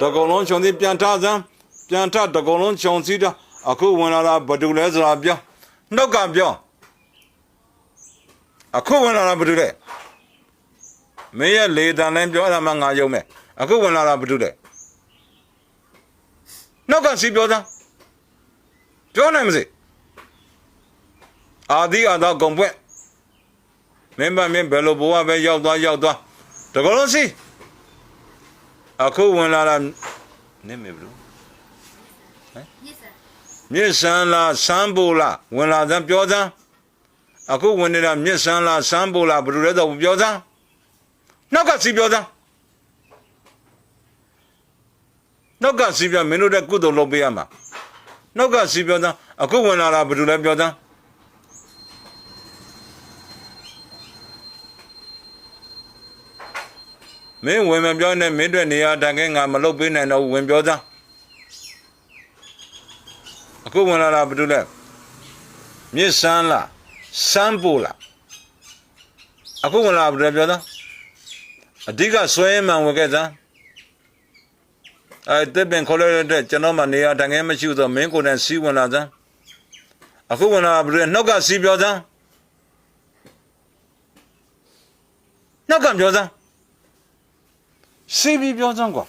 တကုံလုံးခြုံစီပြန်ထစမ်းပြန်ထတကုံလုံးခြုံစီတာအခုဝင်လာတာဘာတူလဲဆိုတာပြောနှုတ်ကပြောအခုဝင်လာတာဘာတူလဲမင်းရဲ့လေတန်လဲပြောတာမှငါယုံမဲ့အခုဝင်လာတာဘာတူလဲနှုတ်ကစီပြောစမ်းပြောနိုင်မစေအာဒီအာသာကုန်ပွင့်မင်းမမင်းဘယ်လိုဘဝပဲရောက်သွားရောက်သွားတကုံလုံးစီ အခုဝင်လာတာနင်းမေဘလို့ Yes sir. မြစ်ဆန်းလားစမ်းဖို့လားဝင်လာစမ်းပြောစမ်းအခုဝင်နေတာမြစ်ဆန်းလားစမ်းဖို့လားဘယ်လိုလဲတော့ပြောစမ်းနောက်ကစီပြောစမ်းနောက်ကစီပြောမင်းတို့တဲ့ကုသိုလ်လုပ်ပေးရမှာနောက်ကစီပြောစမ်းအခုဝင်လာတာဘယ်လိုလဲပြောစ မ်းမင်းဝင်မပြောနဲ့မင်းတို့နေရာတန်ခင်းငါမလုပ်ပေးနိုင်တော့ဘူးဝင်ပြောစမ်းအခုဝင်လာတာဘာလို့လဲမြစ်ဆန်းလားစမ်းပို့လားအခုဝင်လာဘာလဲပြောသားအဓိကဆွဲမှန်ဝင်ခဲ့သားအဲတစ်ပင်ခေါ်လိုက်တဲ့ကျွန်တော်မှနေရာတန်ငယ်မရှိဘူးဆိုမင်းကိုယ်နဲ့စီးဝင်လာသားအခုဝင်လာဘာလဲနှုတ်ကစီးပြောသားနှုတ်ကပြောသား စီးပြီးပြောသားကွာ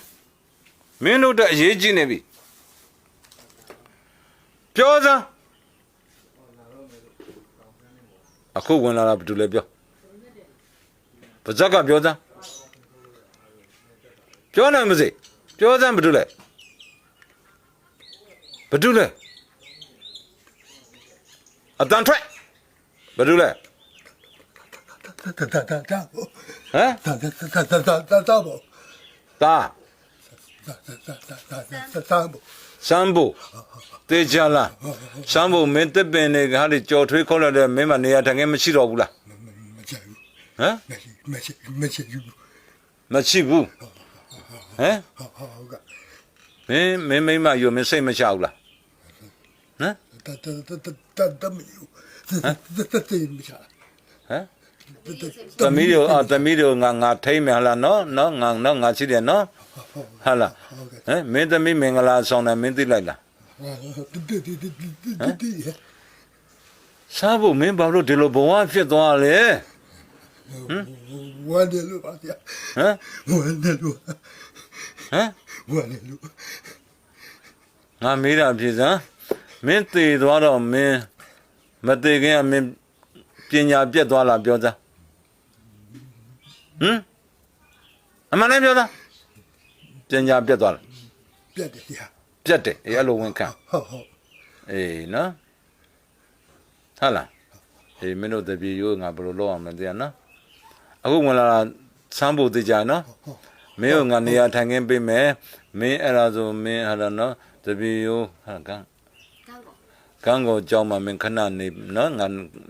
မင်းတို့တဲ့အရေးကြီးနေပြီပြောစမ်းအခုဝင်လာတာဘာတူလဲပြောပါဇက်ကပြောစမ်းပြောနိုင်မစေပြောစမ်းဘာတူလဲဘာတူလဲအတန်ထွက်ဘာတူလဲတာတာတာတာဟမ်တာတာတာတာတာတာ တာဘောတာတာတာတာတာတာဘောစမ်းဖို့တေချာလားစမ်းဖို့မင်းတက်ပင်နေကဟာလေကြော်ထွေးခေါ်လိုက်တဲ့မင်းမနေရာထိုင်ခင်းမရှိတော့ဘူးလားမချဘူးဟမ်မရှိမရှိမရှိဘူးမရှိဘူးဟမ်ဟုတ်ကဲ့မင်းမင်းမိမယူမင်းစိတ်မချဘူးလားဟမ်တာတာတာတာတာမယူတာတာတာမချဟမ် သမီးတို့အာသမီးတို့ငါငါထိမ့်မယ်ဟလားနော်နော်ငါနော်ငါရှိတယ်နော်ဟာလားဟမ်မင်းသမီးမင်္ဂလာဆောင်တယ်မင်းသိလိုက်လားဒီဒီဒီဒီဒီဒီစားဖို့မင်းဘာလို့ဒီလိုဘဝဖြစ်သွားလဲဝမ်းတယ်လို့ပါဗျာဟမ်ဝမ်းတယ်လို့ဟမ်ဝမ်းတယ်လို့ငါမေးတာဖြစ်စမ်းမင်းသေသွားတော့မင်းမသေခင်ကမင်းပညာပြတ်သွားလားပြောစမ်း ဟမ်အမှန်လည်းပြောစမ်းပညာပြတ်သွားလားပြတ်တယ်ဗျာပြတ်တယ်အဲ့အဲ့လိုဝင်ခံဟုတ်ဟုတ်အေးနော်ဟာလားအေးမင်းတို့တပြေရိုးငါဘယ်လိုလုပ်အောင်မလဲသိရနော်အခုဝင်လာတာစမ်းဖို့သိကြနော်မင်းကငါနေရာထိုင်ခင်းပေးမယ်မင်းအဲ့ဒါဆိုမင်းဟာလားနော်တပြေရိုးဟာကန်း Cao rồi. ကန်းကိုကြောင်းမှာမင်းခဏနေနော်ငါ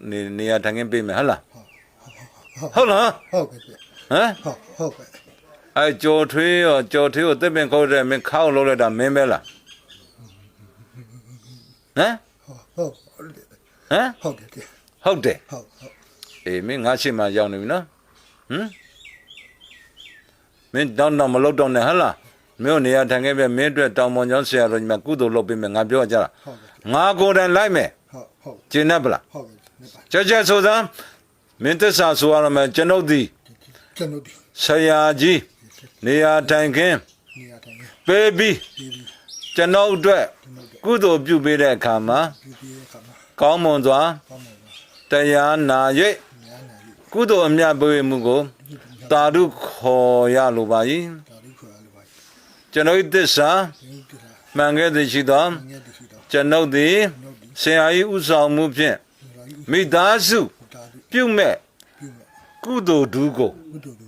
နေနေရာထိုင်ခင်းပေးမယ်ဟုတ်လားဟုတ်လားဟုတ်ကဲ့ဗျာ ဟမ်ဟုတ်ဟုတ်ကဲ့အဲကြော်ထွေးရောကြော်ထွေးကိုတစ်ပင်ခေါ်တဲ့မင်းခောက်လို့လိုက်တာမင်းပဲလားဟမ်ဟုတ်ဟုတ်ဟမ်ဟုတ်ကဲ့ဗျာဟုတ်တယ်ဟုတ်ဟုတ်အေးမင်းငါရှိမှရောက်နေပြီနော်ဟမ်မင်းတောင်းတော့မလုပ်တော့နဲ့ဟဟလားမင်းတို့နေရာထိုင်ခဲ့ပြမင်းအတွက်တောင်ပေါ်ကျောင်းဆရာတော်ကြီးမှာကုသိုလ်လုပ်ပေးမယ်ငါပြောကြတာဟုတ်ကဲ့ငါကိုယ်တိုင်လိုက်မယ်ဟုတ်ဟုတ်ကျင်း납ဗလားဟုတ်ကဲ့နေပါကြကြဆိုစမ်းမင်းသစ္စာဆိုရမယ်ကျွန်ုပ်သည် ကျွန်တော်ဒီဆရာကြီးနေရာထိုင်ခင်းနေရာတိုင်းပေးပြီးဒီဒီကျွန်ုပ်အတွက်ကုသိုလ်ပြုပေးတဲ့အခါမှာဒီဒီခါမှာကောင်းမွန်စွာကောင်းပါပါတရားနာ၍ညာနာယူကုသိုလ်အမြတ်ပေးမှုကိုတာဓုခေါ်ရလိုပါ၏ဒါလေးခေါ်ရလို့ပါကျွန်ုပ်၏သစ္စာဒီဒီလားမှန်ခဲ့သည်ရှိသောငယ်ဒီရှိတော့ကျွန်ုပ်သည်နောက်ဒီဆရာ၏ဥဆောင်မှုဖြင့်ဒီလာယူမိသားစုဒါလေးပြုမဲ့ပြုမယ် ကုသိုလ်ဒုကိုဘုဒ္ဓလူ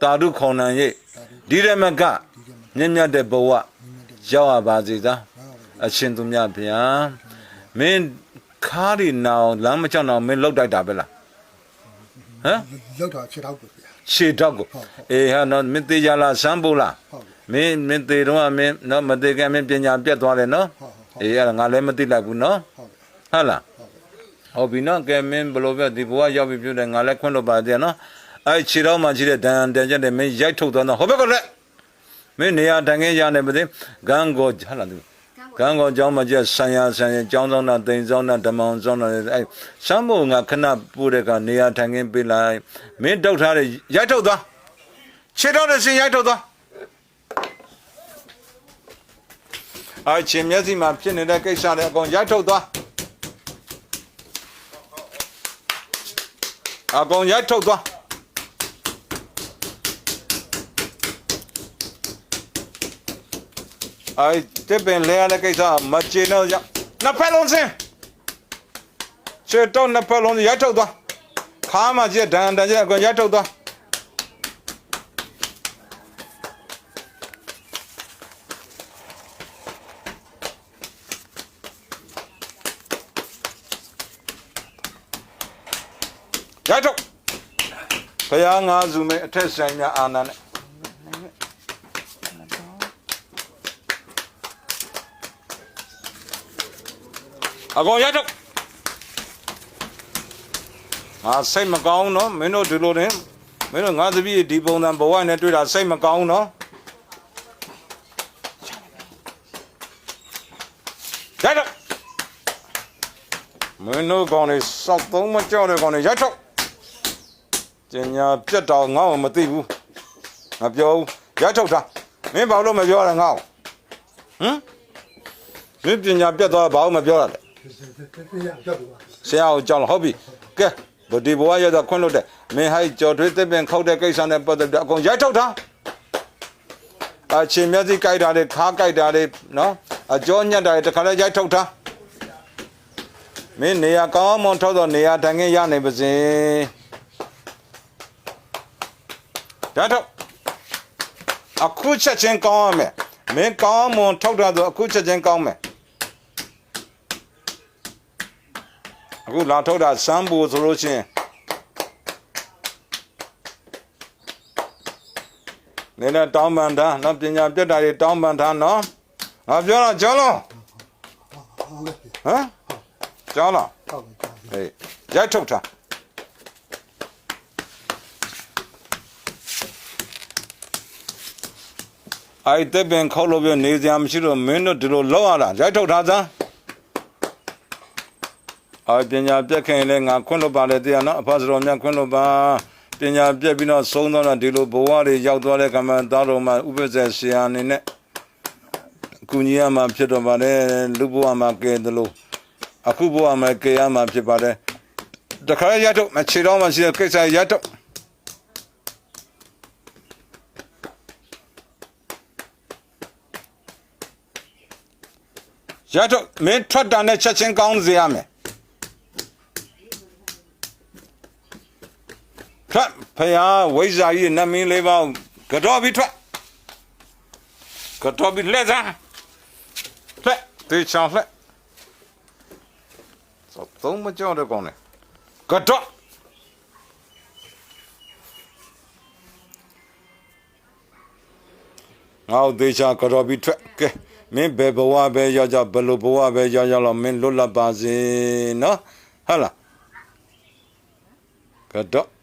တာဓုခေါ်နိုင်၍ဒါလေးဒီရမကဒီကမှာမြင့်မြတ်တဲ့ဘဝမြင်တဲ့ရောက်ရပါစေသာဘာလဲအရှင်သူမြတ်ဗျာမင်းခါးရီနောင်လမ်းမချောင်းအောင်မင်းလောက်တိုက်တာပဲလားဟမ်လောက်တော့ချက်တော့ပြဗျာခြေတော့ကိုဟုတ်ဟုတ်အေးဟာနော်မင်းသေးကြလားစမ်းဖို့လားဟုတ်မင်းမင်းသေးတော့ကမင်းနော်မသေးခင်မင်းပညာပြတ်သွားတယ်နော်ဟုတ်ဟုတ်အေးအဲ့ဒါငါလည်းမသိလိုက်ဘူးနော်ဟုတ်ကဲ့ဟုတ်လား ဟောပြီနော်ကဲမင်းဘလို့ပဲဒီဘဝရောက်ပြီပြုတယ်ငါလည်းခွင့်လွတ်ပါတယ်နော်အဲ့ခြေတော်မှာရှိတဲ့ဒဏ်တန်ချက်တွေမင်းရိုက်ထုတ်သွားတော့ဟောဘက်ကလည်းမင်းနေရာတန်ခင်းရနေမသိဂန်းကိုဟလာသူကံကောင်းကြောင်းမကျဆံရဆံရကြောင်းဆောင်တာတိမ်ဆောင်တာဓမ္မောင်ဆောင်တာအဲစမ်းဘုံကခဏပို့တဲ့ကနေရာထိုင်ခင်းပေးလိုက်မင်းတောက်ထားတဲ့ရိုက်ထုတ်သွားခြေတော်တဲ့စင်ရိုက်ထုတ်သွားအဲချင်းမျက်စိမှာဖြစ်နေတဲ့ကိစ္စတွေအကုန်ရိုက်ထုတ်သွား အကုန်ရိုက်ထုတ်သွားအဲတစ်ပင်လဲရတဲ့ကိစ္စမချေတော့ရနှစ်ဖက်လုံးစင်ခြေတော့နှစ်ဖက်လုံးရိုက်ထုတ်သွားခါမှကျက်ဒန်ဒန်ကျက်အကုန်ရိုက်ထုတ်သွား ဘုရားငါစုမဲ့အထက်ဆိုင်များအာနာနဲ့အကောင်ရိုက်ထုတ်ငါစိတ်မကောင်းနော်မင်းတို့ဒီလိုနဲ့မင်းတို့ငါတပည့်ဒီပုံစံဘဝနဲ့တွေ့တာစိတ်မကောင်းနော်ရိုက်ထုတ်မင်းတို့ကောင်လေးစောက်သုံးမကြောက်တဲ့ကောင်လေးရိုက်ထုတ် ကျင်ညာပြတ်တော့ငါ့ကိုမသိဘူးမပြောဘူးရထုတ်တာမင်းဘာလို့မပြောရလဲငါ့ကိုဟမ်မင်းပညာပြတ်သွားဘာလို့မပြောရလဲရကြောက်ပါဆရာကိုကြောက်လို့ဟုတ်ပြီကဲဗဒီဘဝရတော့ခွင့်လို့တဲ့မင်းဟိုက်ကြော်ထွေးတစ်ပင်ခောက်တဲ့ကိစ္စနဲ့ပတ်သက်ပြီးအကုန်ရိုက်ထုတ်တာအချင်းမျက်စိကြိုက်တာတွေခါကြိုက်တာတွေနော်အကြောညက်တာတွေတခါလဲရိုက်ထုတ်တာမင်းနေရာကောင်းမွန်ထောက်တော့နေရာထိုင်ခင်းရနိုင်ပါစေ ဒါတော့အခုချက်ချင်းကောင်းရမယ်မင်းကောင်းမွန်ထောက်တာဆိုအခုချက်ချင်းကောင်းမယ်အခုလာထုတ်တာစမ်းဖို့ဆိုလို့ချင်းနည်းနည်းတောင်းပန်တာနော်ပညာပြတ်တာတွေတောင်းပန်တာနော်ငါပြောတော့ကျောင်းလုံးဟုတ်ကဲ့ဟမ်ကျောင်းလုံးဟုတ်ကဲ့ဟေးရိုက်ထုတ်တာ အိုက်တဲ့ပင်ခောက်လို့ပြနေစရာမရှိတော့မင်းတို့ဒီလိုလောက်ရတာရိုက်ထုတ်ထားစမ်းအာပညာပြက်ခင်လဲငါခွင့်လို့ပါလေတရားနော်အဖစတော်များခွင့်လို့ပါပညာပြက်ပြီးတော့ဆုံးတော့ဒီလိုဘဝတွေရောက်သွားတဲ့ကမ္မသားတော်မှာဥပ္ပဇ္ဇဆရာအနေနဲ့ကုညီရမှာဖြစ်တော့ပါတယ်လူဘဝမှာကဲတယ်လို့အခုဘဝမှာကေရမှာဖြစ်ပါတယ်တခါရတော့မချေတော့မှရှိတဲ့ကိစ္စရတော့ ရတော့မင်းထွက်တာနဲ့ချက်ချင်းကောင်းစေရမယ်ထွက်ဖယားဝိဇ္ဇာကြီးနတ်မင်းလေးပေါင်းကတော့ပြီးထွက်ကတော့ပြီးလက်စားလက်တေချောင်းလက်စောက်သုံးမကြောက်တဲ့ကောင်းလေကတော့ငါ့ဒေချာကတော့ပြီးထွက်ကဲ မင်းဘယ်ဘဝပဲရောက်ကြဘယ်လိုဘဝပဲရောက်ရောက်တော့မင်းလွတ်လပ်ပါစေနော်ဟုတ်လားကတော့